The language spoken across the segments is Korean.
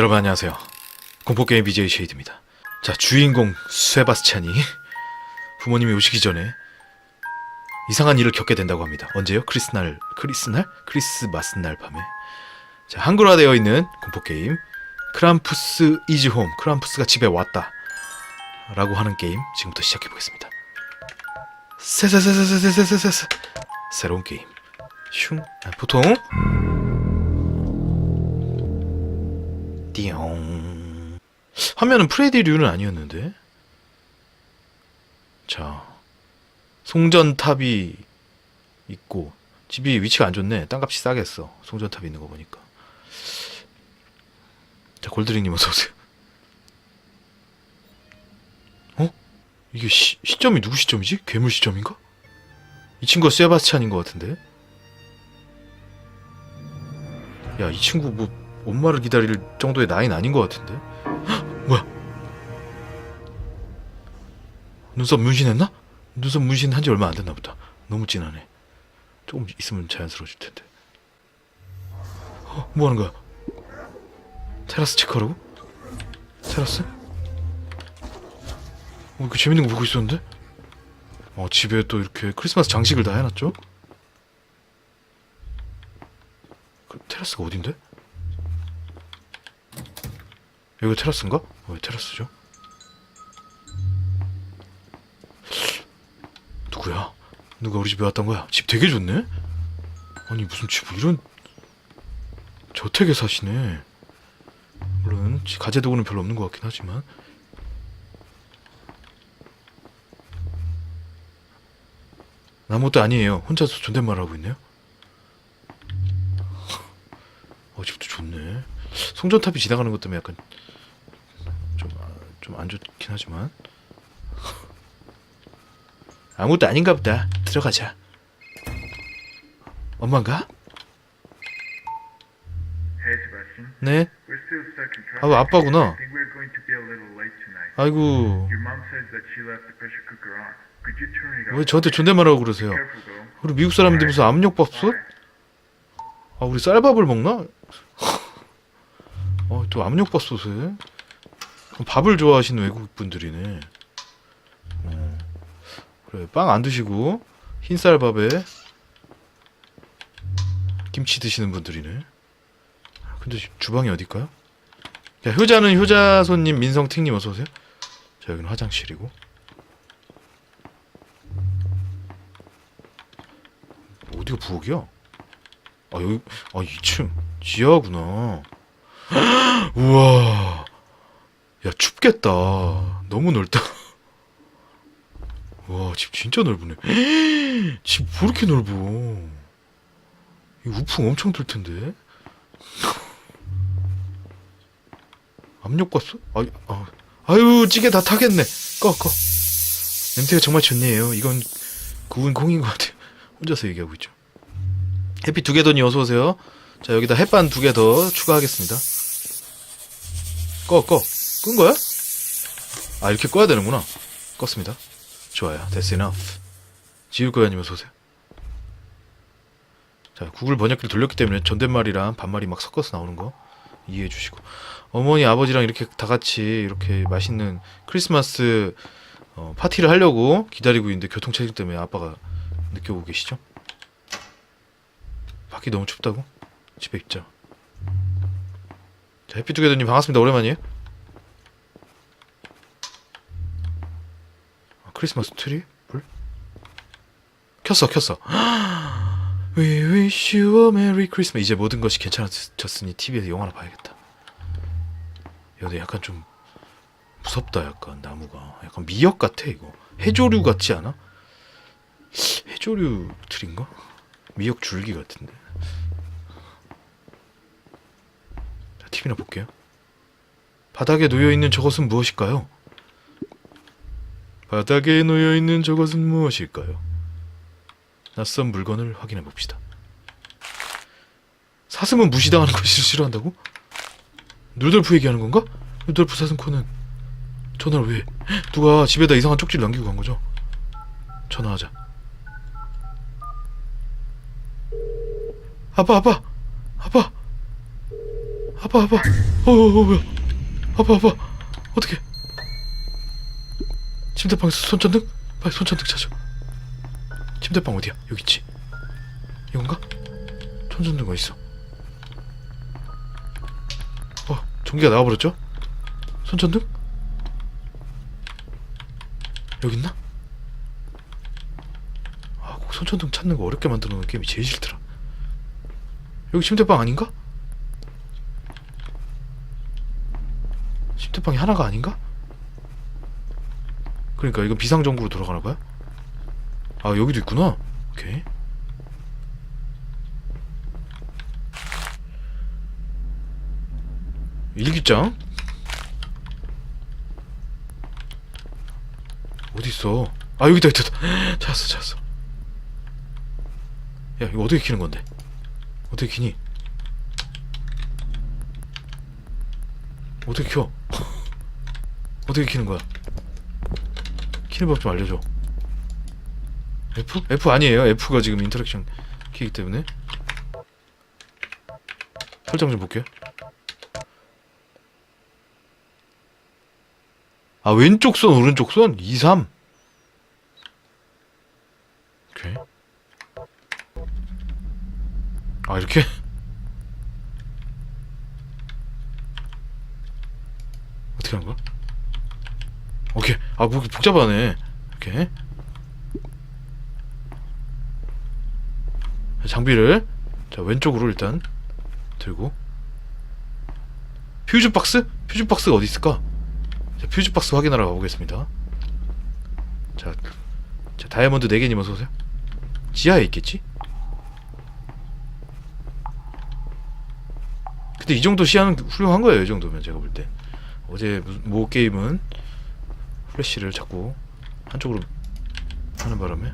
여러분 안녕하세요. 공포게임 BJ 쉐이드입니다. 자, 주인공 세바스찬이 부모님이 오시기 전에 이상한 일을 겪게 된다고 합니다. 언제요? 크리스날, 크리스날? 크리스마스 날 밤에. 자, 한글화되어 있는 공포게임 크람푸스 이즈 홈, 크람푸스가 집에 왔다. 라고 하는 게임 지금부터 시작해 보겠습니다. 세세세세세세세세 새로운 게임. 슝. 아, 보통 띠용. 화면은 프레디 류는 아니었는데. 자, 송전탑이 있고 집이 위치가 안 좋네. 땅값이 싸겠어. 송전탑이 있는 거 보니까. 자, 골드링님 어서 오세요. 어? 이게 시, 시점이 누구 시점이지? 괴물 시점인가? 이 친구가 세바스찬인 것 같은데. 야, 이 친구 뭐 엄마를 기다릴 정도의 나이는 아닌 것 같은데? 헉, 뭐야? 눈썹 문신했나? 눈썹 문신 한 지 얼마 안 됐나 보다. 너무 진하네. 조금 있으면 자연스러워질 텐데. 어, 뭐 하는 거야? 테라스 체크하라고? 테라스? 어, 이거 재밌는 거 보고 있었는데? 어, 집에 또 이렇게 크리스마스 장식을 다 해놨죠? 그 테라스가 어딘데? 여기 테라스인가? 어, 왜 테라스죠? 누구야? 누가 우리 집에 왔던 거야? 집 되게 좋네? 아니 무슨 집 이런 저택에 사시네 물론 지- 가재도구는 별로 없는 것 같긴 하지만 아무것도 아니에요 혼자서 존댓말 하고 있네요 어 집도 좋네 송전탑이 지나가는 것 때문에 약간 좀 좀 안 좋긴 하지만 아무것도 아닌가 보다 들어가자 엄마인가? 네. 아유, 아빠구나. 아이고 왜? 저한테 존댓말하고 그러세요. 우리 미국 사람인데 무슨 압력밥솥? 아 우리 쌀밥을 먹나? 어 또 압력밥솥에 그럼 밥을 좋아하시는 외국 분들이네. 어. 그래 빵 안 드시고 흰 쌀밥에 김치 드시는 분들이네. 근데 지- 주방이 어딜까요? 자 효자는 효자 손님 민성팅님 어서 오세요. 자 여기는 화장실이고. 어디가 부엌이야? 아 여기 아 2층 지하구나. 우와. 야 춥겠다. 너무 넓다. 와 집 진짜 넓으네. 집 왜 이렇게 넓어? 이 우풍 엄청 들 텐데. 압력밥솥? 아, 아, 아유 찌개 다 타겠네. 꺼 꺼. 냄새가 정말 좋네요. 이건 구운 콩인 것 같아요. 혼자서 얘기하고 있죠. 햇빛 두개 더니 어서 오세요. 자 여기다 햇반 두 개 더 추가하겠습니다. 꺼 꺼. 끈 거야? 아 이렇게 꺼야 되는구나. 껐습니다. 좋아요. That's enough. 지울 거야 아니면 오세요. 자 구글 번역기를 돌렸기 때문에 존댓말이랑 반말이 막 섞어서 나오는 거 이해해 주시고 어머니 아버지랑 이렇게 다 같이 이렇게 맛있는 크리스마스 어, 파티를 하려고 기다리고 있는데 교통체증 때문에 아빠가 늦게 오고 계시죠? 밖이 너무 춥다고? 집에 있자. 자, 해피투게더님 반갑습니다. 오랜만이에요. 아, 크리스마스 트리? 불? 켰어, 켰어. We wish you a merry Christmas. 이제 모든 것이 괜찮아졌으니 TV에서 영화나 봐야겠다. 야, 근데 약간 좀 무섭다. 약간 나무가 약간 미역 같아 이거. 해조류 같지 않아? 해조류 틀인가? 미역 줄기 같은데. 자, TV나 볼게요. 바닥에 놓여 있는 저것은 무엇일까요? 바닥에 놓여 있는 저것은 무엇일까요? 낯선 물건을 확인해 봅시다. 사슴은 무시당하는 것을 싫어한다고? 루돌프 얘기하는 건가? 루돌프 사슴코는 전화를 왜? 해? 누가 집에다 이상한 쪽지를 남기고 간 거죠? 전화하자. 아빠, 아빠, 아빠, 아빠 아빠 어, 어, 어 뭐야. 아빠 아빠 어떻게 침대방에서 손전등? 빨리 손전등 찾아. 침대방 어디야? 여기 있지? 이건가? 손전등 어디 있어. 어 전기가 나와버렸죠? 손전등? 여기 있나? 아 꼭 손전등 찾는 거 어렵게 만들어 놓은 게임이 제일 싫더라. 여기 침대방 아닌가? 침대방이 하나가 아닌가? 그러니까 이건 비상전구로 돌아가나 봐요? 아 여기도 있구나. 오케이. 일기장? 어디 있어? 아 여기다 있다 찾았어 찾았어. 야 이거 어떻게 키는 건데? 어떻게 키니? 어떻게 켜 어떻게 키는 거야? 키는 법 좀 알려줘. F? F 아니에요. F가 지금 인터랙션 키이기 때문에. 설정 좀 볼게요. 아 왼쪽 손 오른쪽 손? 2, 3 오케이 아 이렇게 어떻게 하는 거야? 아뭐 복잡하네 오케이 장비를 자 왼쪽으로 일단 들고 퓨즈 박스? 퓨즈 박스가 어디 있을까? 자, 퓨즈 박스 확인하러 가보겠습니다. 자, 자 다이아몬드 4개님 어서 오세요. 지하에 있겠지? 근데 이 정도 시야는 훌륭한 거예요. 이 정도면 제가 볼 때. 어제 모 게임은 플래시를 자꾸 한쪽으로 하는 바람에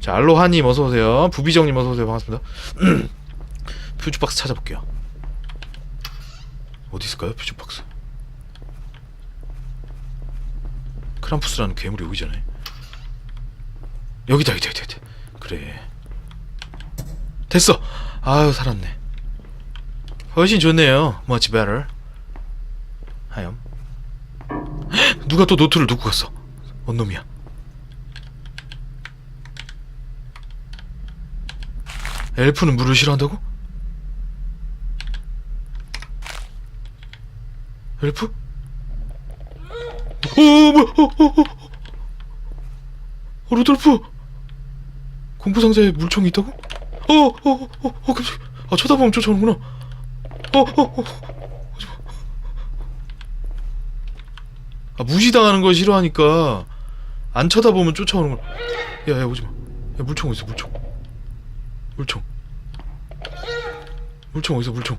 자 알로하님 어서 오세요. 부비정님 어서 오세요. 반갑습니다. 퓨즈 박스 찾아볼게요. 어디 있을까요? 퓨즈 박스. 크람푸스라는 괴물이 오기잖아요. 여기다 여기다 여기다. 여기다. 그래. 됐어. 아유 살았네. 훨씬 좋네요. Much better. 하염. 헉, 누가 또 노트를 놓고 갔어? 뭔 놈이야? 엘프는 물을 싫어한다고? 엘프? 오 뭐야? 어, 어, 어, 어. 어, 루돌프. 공부 상자에 물총이 있다고? 어, 어, 어, 어, 어, 깜짝. 아 쳐다보면 쫓아오는구나. 어, 어, 어. 아 무시당하는 걸 싫어하니까 안 쳐다보면 쫓아오는 걸. 야, 야 오지 마. 야 물총 어디 있어? 물총. 물총. 물총 어디서 물총?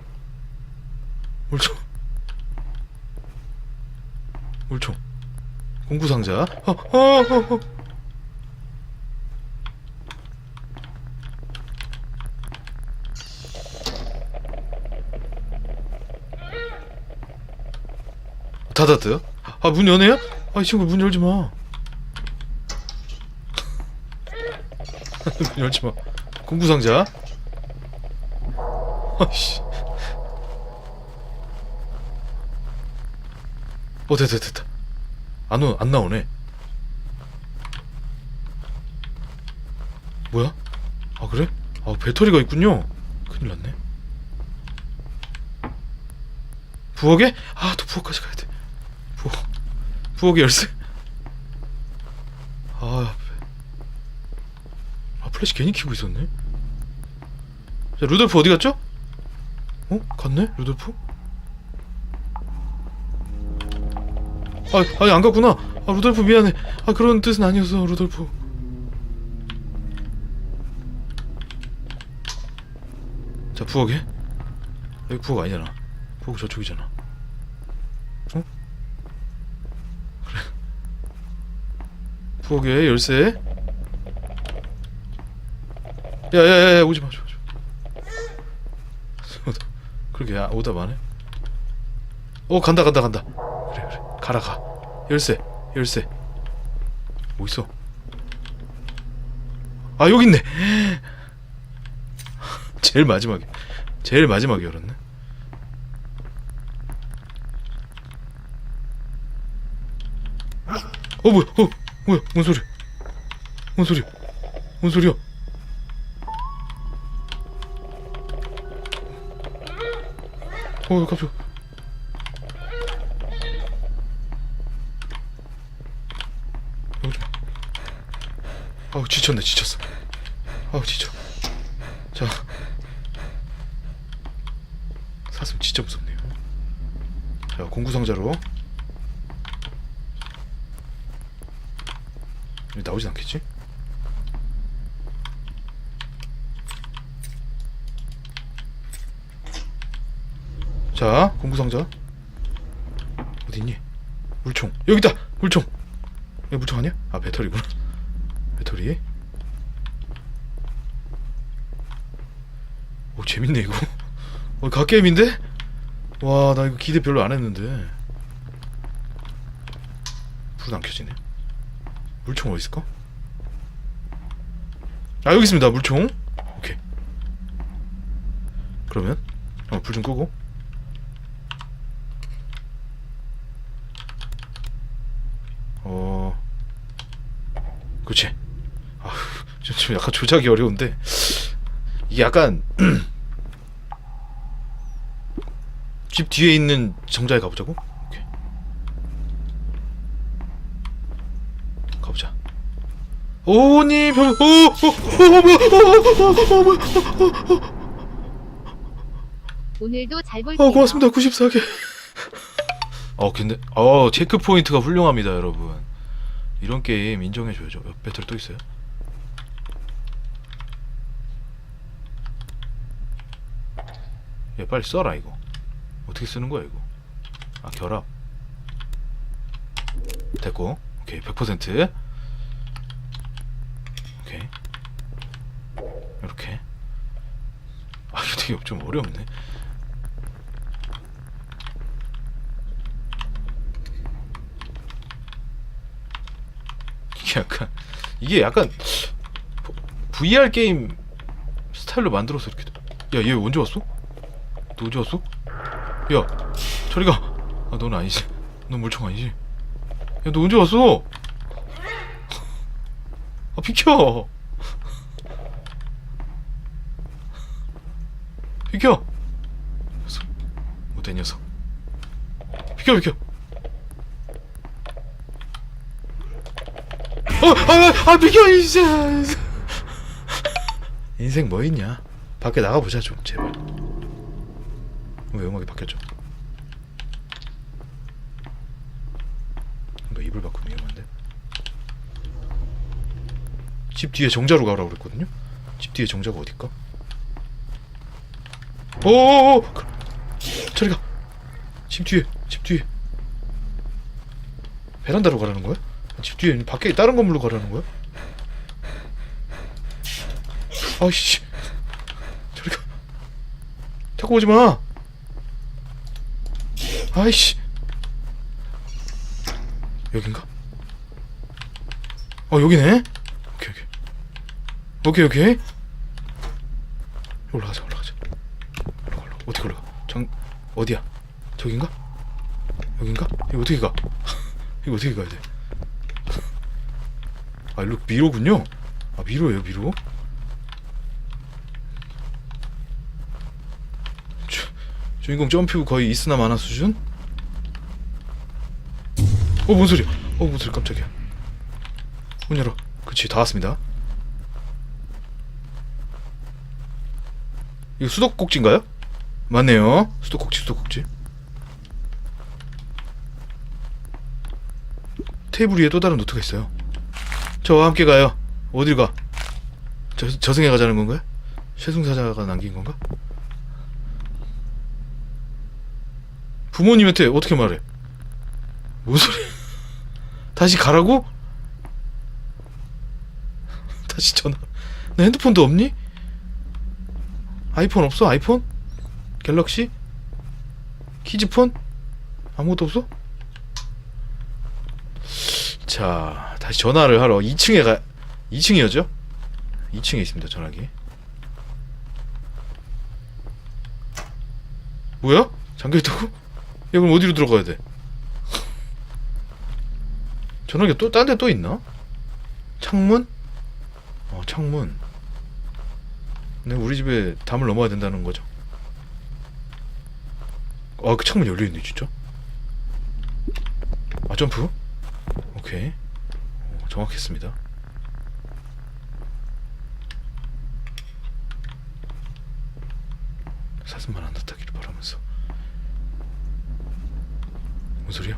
물총. 물총. 공구 상자. 어, 어, 어, 어. 닫았어요? 아, 문 여네요? 아, 이 친구 문 열지 마. 문 열지 마. 공구 상자. 아씨. 어, 됐다, 됐다. 안, 오, 안 나오네. 뭐야? 아, 그래? 아, 배터리가 있군요. 큰일 났네. 부엌에? 아, 또 부엌까지 가야 돼. 부엌. 부엌에 열쇠? 아, 아, 플래시 괜히 키고 있었네. 자, 루돌프 어디 갔죠? 어? 갔네? 루돌프? 아, 아니 안 갔구나. 아, 루돌프 미안해. 아, 그런 뜻은 아니었어, 루돌프. 자, 부엌에? 여기 부엌 아니잖아. 부엌 저쪽이잖아. 어? 그래. 부엌에 열쇠. 야야야야 오지 마, 오지 마. 오지 마. 그러게 야, 오다 마네. 어 간다 간다 간다. 그래 그래 가라 가. 열쇠 열쇠. 뭐 있어? 아 여기 있네. 제일 마지막에 제일 마지막에 열었네. 어 뭐야? 어 뭐야? 뭔 소리? 뭔 소리? 뭔 소리야? 어 좀. 아우 지쳤네 지쳤어. 아우 지쳐. 자. 사슴 진짜 무섭네요. 자 공구상자로. 여기 나오진 않겠지? 자 공구상자. 어디 있니? 물총. 여기다! 물총! 이거 물총 아니야? 아 배터리구나. 배터리? 오 재밌네 이거. 어 갓게임인데? 와 나 이거 기대 별로 안 했는데. 불은 안 켜지네 물총 어디 있을까? 아 여기 있습니다. 물총. 오케이. 그러면 어, 불 좀 끄고. 어. 그치 아 좀 약간 조작이 어려운데. 이게 약간 집 뒤에 있는 정자에 가보자고 오케이 가보자 오니 별 오, 오, 오, 오, 뭐야, 오, 오, 오, 오, 뭐야. 오늘도 잘 볼게요. 어 고맙습니다 94개 어 근데 어 체크 포인트가 훌륭합니다 여러분 이런 게임 인정해줘야죠 어, 배터리 또 있어요 얘 빨리 써라 이거 어떻게 쓰는 거야 이거 아 결합 됐고 오케이 100% 오케이 이렇게 아 이거 되게 좀 어렵네 이게 약간 이게 약간 VR 게임 스타일로 만들어서 이렇게 야얘 언제 왔어? 너 언제 왔어? 야 저리 가. 아넌 아니지. 넌 물총 아니지. 야 너 언제 왔어? 아 비켜. 비켜. 녀석. 못된 녀석. 비켜 비켜. 어, 아, 아, 비켜, 이제. 인생 뭐 있냐? 밖에 나가보자, 좀, 제발. 왜 음악이 바뀌었죠? 뭐 이불 바꾸면 위험한데? 집 뒤에 정자로 가라고 그랬거든요? 집 뒤에 정자가 어딜까? 오오오! 그- 저리 가! 집 뒤에, 집 뒤에. 베란다로 가라는 거야? 집 뒤에 밖에 다른 건물로 가라는 거야? 아이씨 저리 가 자꾸 오지 마 아이씨 여긴가? 어 여기네 오케이 오케이 오케이 오케이 올라가자 올라가자 올라가 올라가 어떻게 올라가 정 어디야 저긴가? 여긴가? 이거 어떻게 가 이거 어떻게 가야 돼 아, 일로 미로군요. 아, 미로예요, 미로. 주, 주인공 점프 거의 있으나 마나 수준? 어, 뭔 소리야? 어, 뭔 소리 깜짝이야. 문 열어. 그치, 다 왔습니다. 이거 수도꼭지인가요? 맞네요. 수도꼭지, 수도꼭지. 테이블 위에 또 다른 노트가 있어요. 저와 함께 가요. 어딜 가? 저, 저승에 가자는 건가요? 최승사자가 남긴 건가? 부모님한테 어떻게 말해? 뭔 소리? 다시 가라고? 다시 전화. 나 핸드폰도 없니? 아이폰 없어? 아이폰? 갤럭시? 키즈폰? 아무것도 없어? 자, 다시 전화를 하러 2층에 가 2층이었죠? 2층에 있습니다, 전화기. 뭐야? 잠겨있다고? 야 그럼 어디로 들어가야 돼? 전화기 또 딴 데 또 있나? 창문? 어 창문 네 우리 집에 담을 넘어야 된다는 거죠 아 그 창문 열려있네 진짜 아 점프? 오케이 어, 정확했습니다 사슴만 안 나타기를 바라면서 뭔 소리야?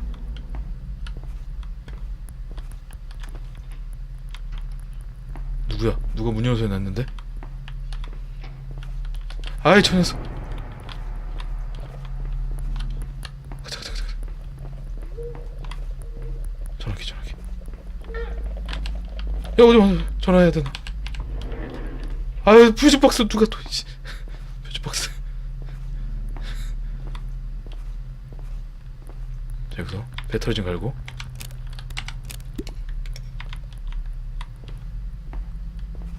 누구야? 누가 문 열어서 해놨는데? 아이 저 녀석 가자 가자 가자 가자. 전화기 전화기 야 어디 와? 전화해야 되나? 아유 퓨즈박스 누가 또 이씨. 퓨즈박스. 자 여기서 배터리 좀 갈고.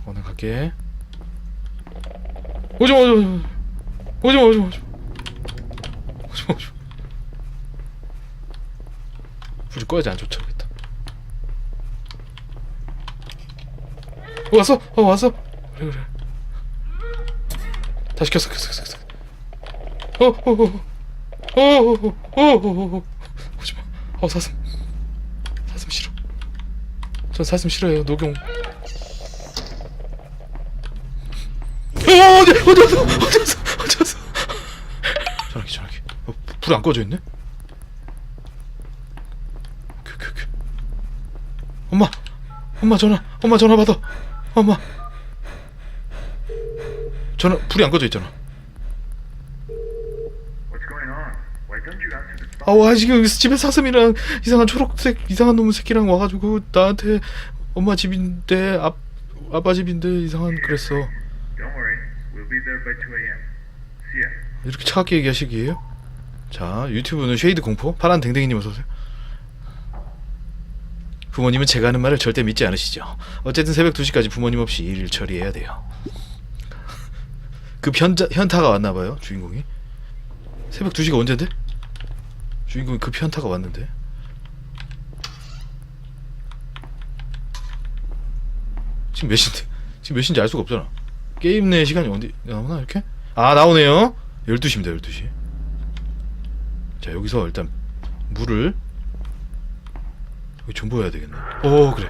어, 나 갈게. 오지마, 오지마, 오지마, 오지마, 오지마, 오지마, 오지마. 불이 꺼야지 안 쫓아오겠다. 어, 왔어? 어, 왔어? 그래, 그래. 다시 켰어, 켰어, 켰어, 켰어. 어, 어, 어, 어, 어, 어, 어, 어, 어. 어, 사슴. 사슴 싫어. 전 사슴 싫어해요, 녹용. 어, 어디 어디 어디 어디 갔어 어디 갔어 전화기 전화기 어, 불안 꺼져 있네 오케이 오케이 엄마 엄마 전화 엄마 전화 받아 엄마 전화 불이 안 꺼져 있잖아? 아와 지금 여기서 집에 사슴이랑 이상한 초록색 이상한 놈 새끼랑 와가지고 나한테 엄마 집인데 아, 아빠 집인데 이상한 그랬어 Don't worry. We'll be there by 2 a.m. See ya. 이렇게 차갑게 얘기하시기에요? 자 유튜브는 쉐이드 공포 파란 댕댕이님 어서 오세요 부모님은 제가 하는 말을 절대 믿지 않으시죠. 어쨌든 새벽 2시까지 부모님 없이 일을 처리해야 돼요. 그 현자, 현타가 왔나 봐요 주인공이. 새벽 2시가 언젠데? 주인공이 그 현타가 왔는데? 지금 몇 시인데? 지금 몇 시인지 알 수가 없잖아. 게임 내 시간이 어디 나오나 이렇게? 아 나오네요. 12시입니다 12시. 자 여기서 일단 물을 여기 존버해야 되겠네 오 그래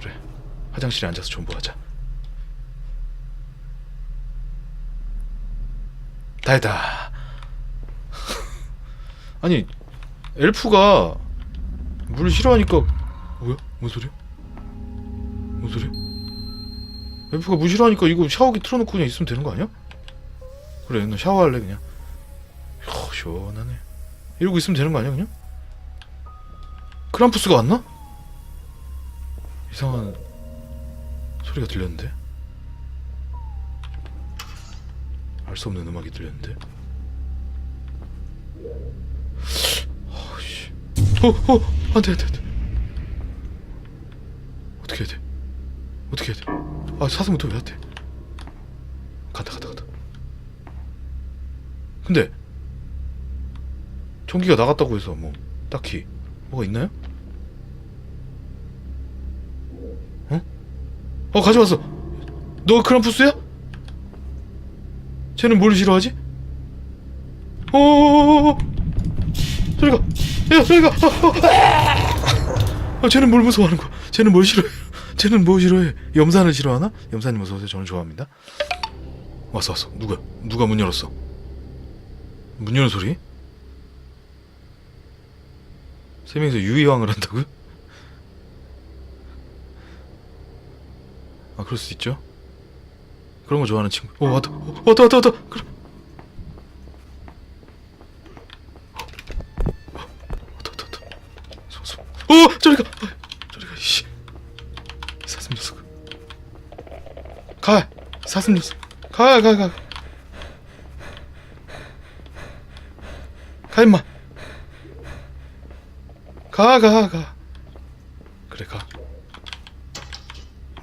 그래 화장실에 앉아서 존버하자 다 했다 아니 엘프가 물을 싫어하니까 뭐야? 뭔 소리야? 뭔 소리야? 엘프가 물 싫어하니까 이거 샤워기 틀어놓고 그냥 있으면 되는 거 아니야? 그래 나 샤워할래 그냥 휴 시원하네 이러고 있으면 되는 거 아니야 그냥? 크람푸스가 왔나? 이상한 소리가 들렸는데 알 수 없는 음악이 들렸는데 아씨 어! 어! 안 돼 안 돼 안 돼 어떻게 해야 돼 어떻게 해야 돼 아 사슴은 또왜 왔대 간다 간다 간다 근데 전기가 나갔다고 해서 뭐 딱히 뭐가 있나요? 어 가져왔어 너 크람푸스야? 쟤는 뭘 싫어하지? 어어어어어 저리가 야 저리가 어, 어. 아, 쟤는 뭘 무서워하는 거야 쟤는 뭘 싫어해 쟤는 뭐 싫어해 염산을 싫어하나? 염산님 어서오세요 저는 좋아합니다 왔어 왔어 누가 누가 문 열었어 문 여는 소리? 세 명이서 유희왕을 한다고요? 아 그럴 수 있죠. 그런 거 좋아하는 친구. 어 왔다. 어, 왔다 왔다 왔다. 그래 어, 저리가. 어, 저리가 이 사슴 녀석. 가 사슴 녀석. 가 가 가 가 임마. 가 가 가 그래 가나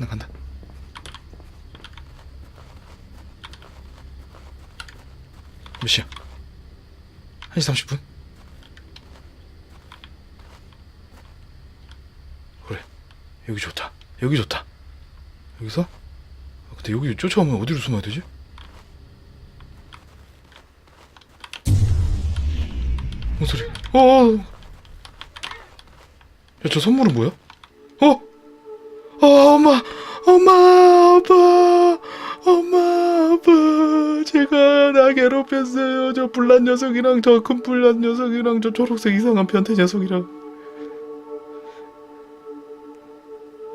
간다 몇 시야? 1시 30분? 그래 여기 좋다 여기 좋다 여기서? 아, 근데 여기 쫓아오면 어디로 숨어야 되지? 뭔 소리? 어. 야, 저 선물은 뭐야? 나 괴롭혔어요. 저 불난 녀석이랑 저 큰 불난 녀석이랑 저 초록색 이상한 변태 녀석이랑.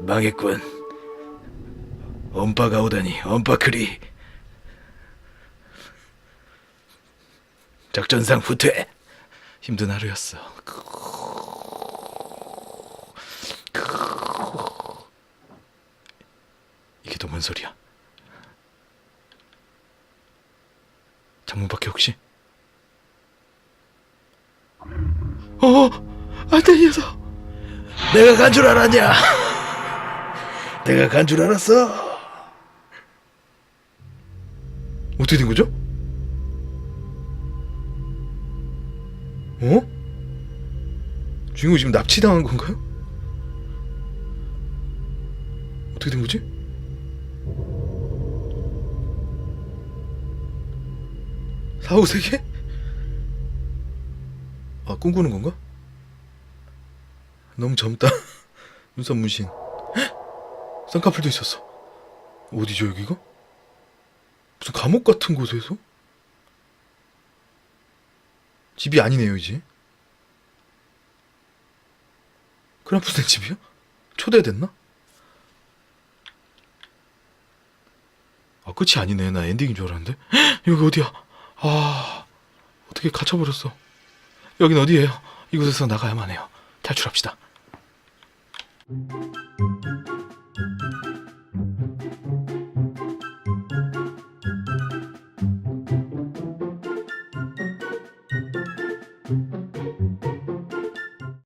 망했군. 엄빠가 오다니, 엄빠크리. 작전상 후퇴. 힘든 하루였어. 이게 또 뭔 소리야? 창문 밖에 혹시? 어, 안돼 녀석. 내가 간 줄 알았냐? 내가 간 줄 알았어. 어떻게 된 거죠? 어? 주인공이 지금 납치당한 건가요? 어떻게 된 거지? 사후 세계? 아 꿈꾸는 건가? 너무 젊다 눈썹 문신 헉! 쌍꺼풀도 있었어 어디죠 여기가? 무슨 감옥 같은 곳에서? 집이 아니네요 이제 크라프된 집이야? 초대됐나? 아 끝이 아니네 나 엔딩인 줄 알았는데 헉! 여기 어디야 아 어떻게 갇혀버렸어. 여긴 어디예요? 이곳에서 나가야만 해요. 탈출합시다